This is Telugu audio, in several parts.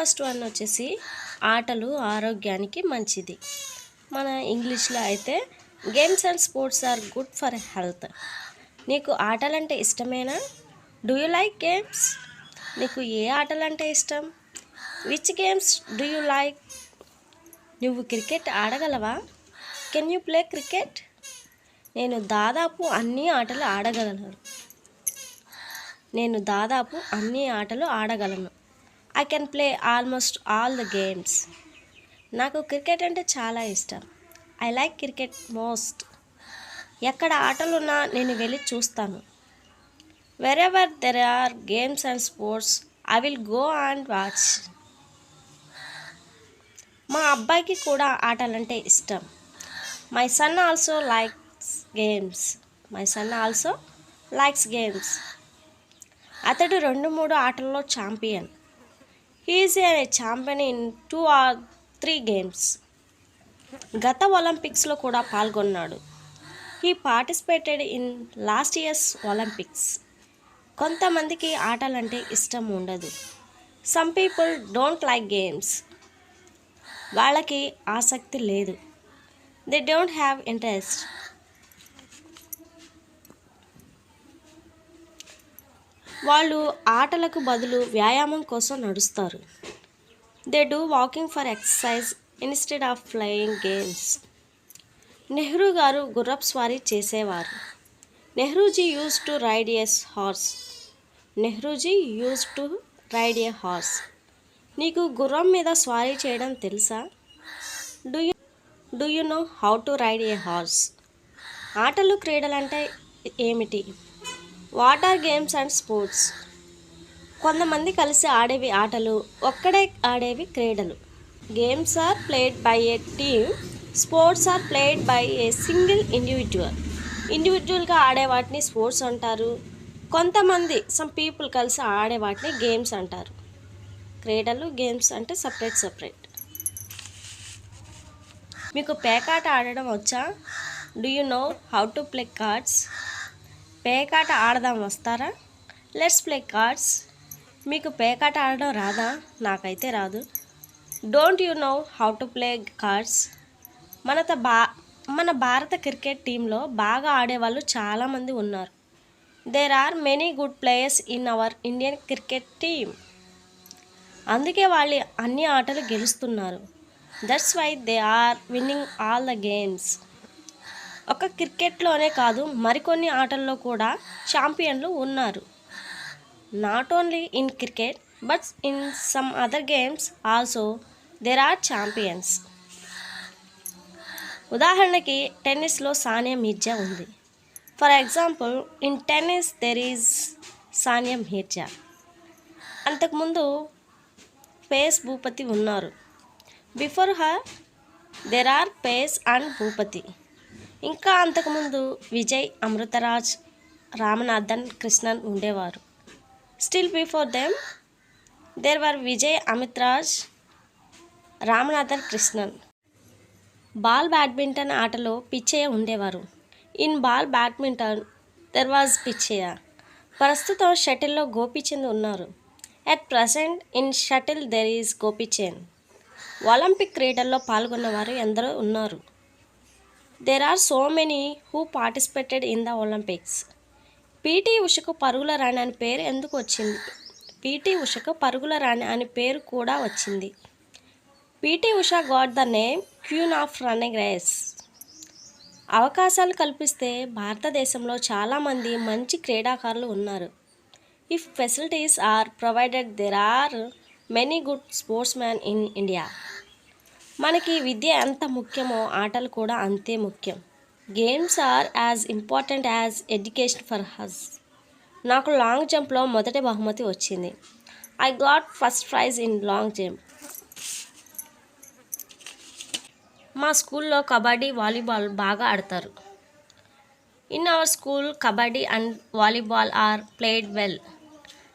ఫస్ట్ వన్ వచ్చేసి ఆటలు ఆరోగ్యానికి మంచిది. మన ఇంగ్లీష్లో అయితే games and sports are good for health. నీకు ఆటలంటే ఇష్టమేనా? Do you like games? నీకు ఏ ఆటలంటే ఇష్టం? Which games do you like? నువ్వు cricket ఆడగలవా? Can you play cricket? నేను దాదాపు అన్ని ఆటలు ఆడగలను. నేను దాదాపు అన్ని ఆటలు ఆడగలను. I can play almost all the games నాకు క్రికెట్ అంటే చాలా ఇష్టం. ఐ లైక్ క్రికెట్ మోస్ట్ ఎక్కడ ఆటలున్నా నేను వెళ్ళి చూస్తాను. Wherever there are games and sports I will go and watch మా అబ్బాయికి కూడా ఆటలంటే ఇష్టం. My son also likes games my son also likes games అతడు రెండు మూడు ఆటల్లో champion he is a champion in two or three games. గత ఒలింపిక్స్లో కూడా పాల్గొన్నాడు. He participated in last years Olympics కొంతమందికి ఆటలంటే ఇష్టం ఉండదు. Some people don't like games వాళ్ళకి ఆసక్తి లేదు. దే డోంట్ హ్యావ్ ఇంట్రెస్ట్ వాళ్ళు ఆటలకు బదులు వ్యాయామం కోసం నడుస్తారు. They do walking for exercise instead of playing games Nehru గారు గుర్రపు స్వారీ చేసేవారు. Nehruji use to ride yes horse Nehruji use to ride a horse నీకు గుర్రం మీద స్వారీ చేయడం తెలుసా? Do you do you know how to ride a horse ఆటలు క్రీడలంటే ఏమిటి? What are games and sports? కొంతమంది కలిసి ఆడేవి ఆటలు ఒక్కడే ఆడేవి క్రీడలు. Games are played by a team sports are played by a single individual ఇండివిజువల్గా ఆడే వాటిని స్పోర్ట్స్ అంటారు. కొంతమంది సమ్ పీపుల్ కలిసి ఆడే వాటిని గేమ్స్ అంటారు. క్రీడలు గేమ్స్ అంటే సపరేట్ సపరేట్. మీకు పేకాట ఆడడం వచ్చా? Do you know how to play cards? పేకాట ఆడదాం వస్తారా? లెట్స్ ప్లే కార్డ్స్ మీకు పేకాట ఆడడం రాదా? నాకైతే రాదు. Don't you know how to play cards మనత బా మన భారత క్రికెట్ టీంలో బాగా ఆడేవాళ్ళు చాలామంది ఉన్నారు. There are many good players in our Indian cricket team అందుకే వాళ్ళు అన్ని ఆటలు గెలుస్తున్నారు. That's why they are winning all the games ఒక క్రికెట్లోనే కాదు మరికొన్ని ఆటల్లో కూడా ఛాంపియన్లు ఉన్నారు. Not only in cricket but in some other games also there are champions ఉదాహరణకి టెన్నిస్లో సానియా మిర్జా ఉంది. For example in tennis there is Sania Mirza. అంతకుముందు పేస్ భూపతి ఉన్నారు. Before her there are Paes and Bhupathi. ఇంకా అంతకుముందు విజయ్ అమృతరాజ్ రామనాథన్ కృష్ణన్ ఉండేవారు. Still before them there were Vijay Amit Raj Ramanathan Krishnan. Ball badminton ఆటలో పిచ్చయ్య ఉండేవారు. In ball badminton there was Pitchaiah. ప్రస్తుతం షటిల్లో గోపిచంద్ ఉన్నారు. At present in shuttle there is Gopichand. Olympic క్రీడల్లో పాల్గొన్నవారు ఎందరో ఉన్నారు. There are so many who participated in the Olympics PT ఉషకు పరుగుల రాణి అని పేరు ఎందుకు వచ్చింది? పీటీ ఉషకు పరుగుల రాణి అని పేరు కూడా వచ్చింది. PT Usha got the name queen of running race అవకాశాలు కల్పిస్తే భారతదేశంలో చాలామంది మంచి క్రీడాకారులు ఉన్నారు. If facilities are provided there are many good sports man in India మనకి విద్య ఎంత ముఖ్యమో ఆటలు కూడా అంతే ముఖ్యం. Games are as important as education for us. నాకు లాంగ్ జంప్లో మొదటి బహుమతి వచ్చింది. I got first prize in long jump. మా స్కూల్లో కబడ్డీ వాలీబాల్ బాగా ఆడతారు. In our school kabaddi and volleyball are played well.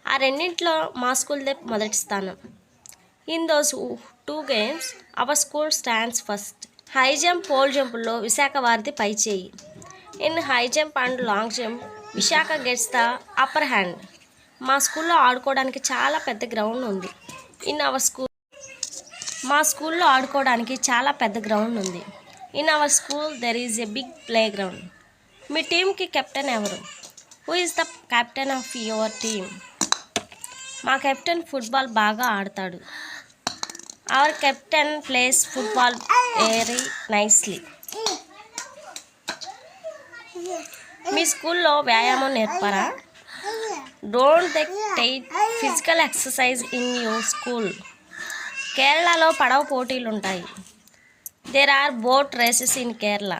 ఆ రెండింటిలో మా స్కూల్దే మొదటి స్థానం. In those two games our school stands first high jump pole జంపుల్లో Visakha వారిది పై చేయి. In high jump and long jump Visakha gets the upper hand మా స్కూల్లో ఆడుకోవడానికి చాలా పెద్ద గ్రౌండ్ ఉంది. ఇన్ అవర్ స్కూల్ మా స్కూల్లో ఆడుకోవడానికి చాలా పెద్ద గ్రౌండ్ ఉంది. In our school there is a big play ground మీ టీంకి కెప్టెన్ ఎవరు? Who is the captain of your team మా కెప్టెన్ ఫుట్బాల్ బాగా ఆడతాడు. Our captain plays football very nicely మీ స్కూల్లో వ్యాయామం నేర్పరా? Don't they take physical exercise in your school కేరళలో పడవ పోటీలు ఉంటాయి there are boat races in Kerala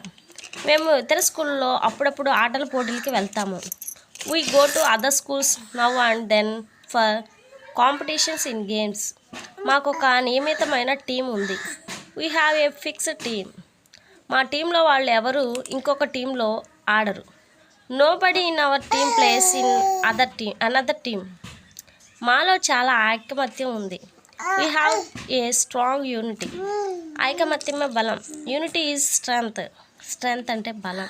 మేము ఇతర స్కూల్లో అప్పుడప్పుడు ఆటల పోటీలకి వెళ్తాము. We go to other schools now and then for competitions in games మాకు ఒక నియమితమైన టీం ఉంది. We have a fixed team మా టీంలో వాళ్ళు ఎవరు ఇంకొక టీంలో ఆడరు. Nobody in our team plays in other team another team మాలో చాలా ఐకమత్యం ఉంది. We have a strong unity ఐకమత్యమే బలం. యూనిటీ ఈజ్ స్ట్రెంగ్త్ స్ట్రెంగ్త్ అంటే బలం.